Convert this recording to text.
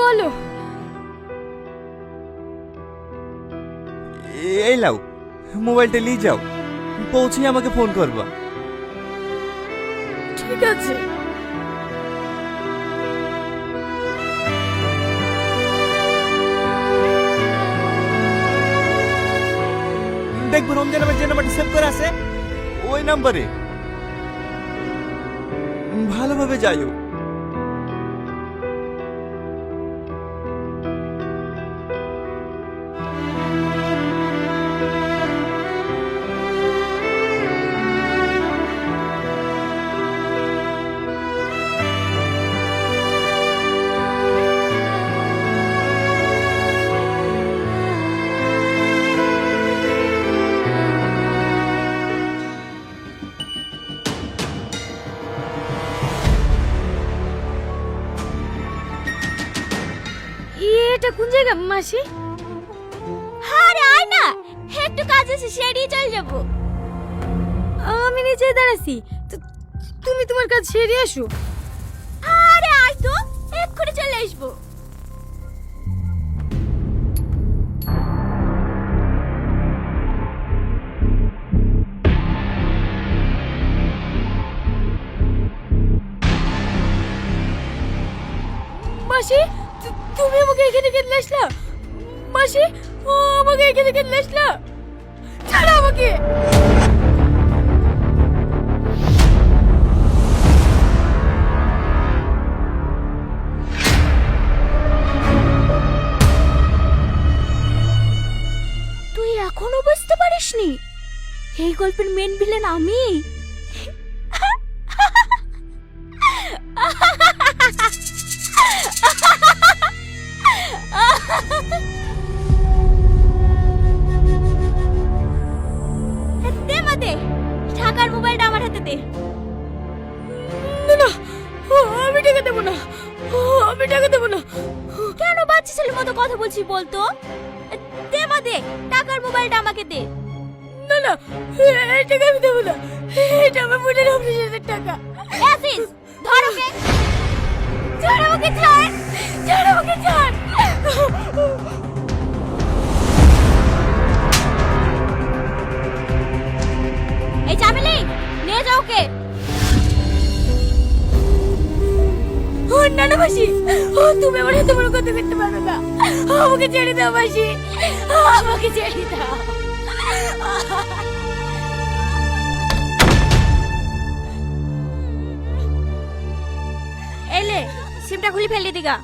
বলো। এই লাও মোবাইলটা নিয়ে যাও। পৌঁছে আমাকে ফোন করবা। ঠিক আছে। দেখব রমজান আমার যে নাম্বারটি সেভ করে আছে ওই নাম্বারে। ভালোভাবে যাই হোক এটা কোন জায়গা মাসি? আরে আয় না। একটু কাজ আছে সেরিয়ে চল যাব। আমি নিচে দাঁড়াছি তুমি তোমার কাজ সেরে আসো। আরে আয় তো এক্ষুনি চলে আসব। মাসি মাসি, ও, আমাকে এখানে ছাড়া আমাকে! তুই এখনও বুঝতে পারিসনি? এই গল্পের মেন ভিলেন আমি? কেন বাচ্চা ছেলের মতো কথা বলছি বলতো? দে মা দে। টাকার মোবাইলটা আমাকে দে। না না এই টাকা আমি দেবো না। এটা আমার বোনের অপারেশনের টাকা। অ্যাসিস ধর ওকে। ছাড় আমাকে ছাড় ছাড় আমাকে ছাড় এই চামেলি নিয়ে যাও ওকে। না না মাসি। ও, তুমি আমার বড় কথা করতে পারো না। আমাকে ছেড়ে দাও, মাসি। আমাকে ছেড়ে দাও। এলে, সিমটা খুলে ফেলে দিগা।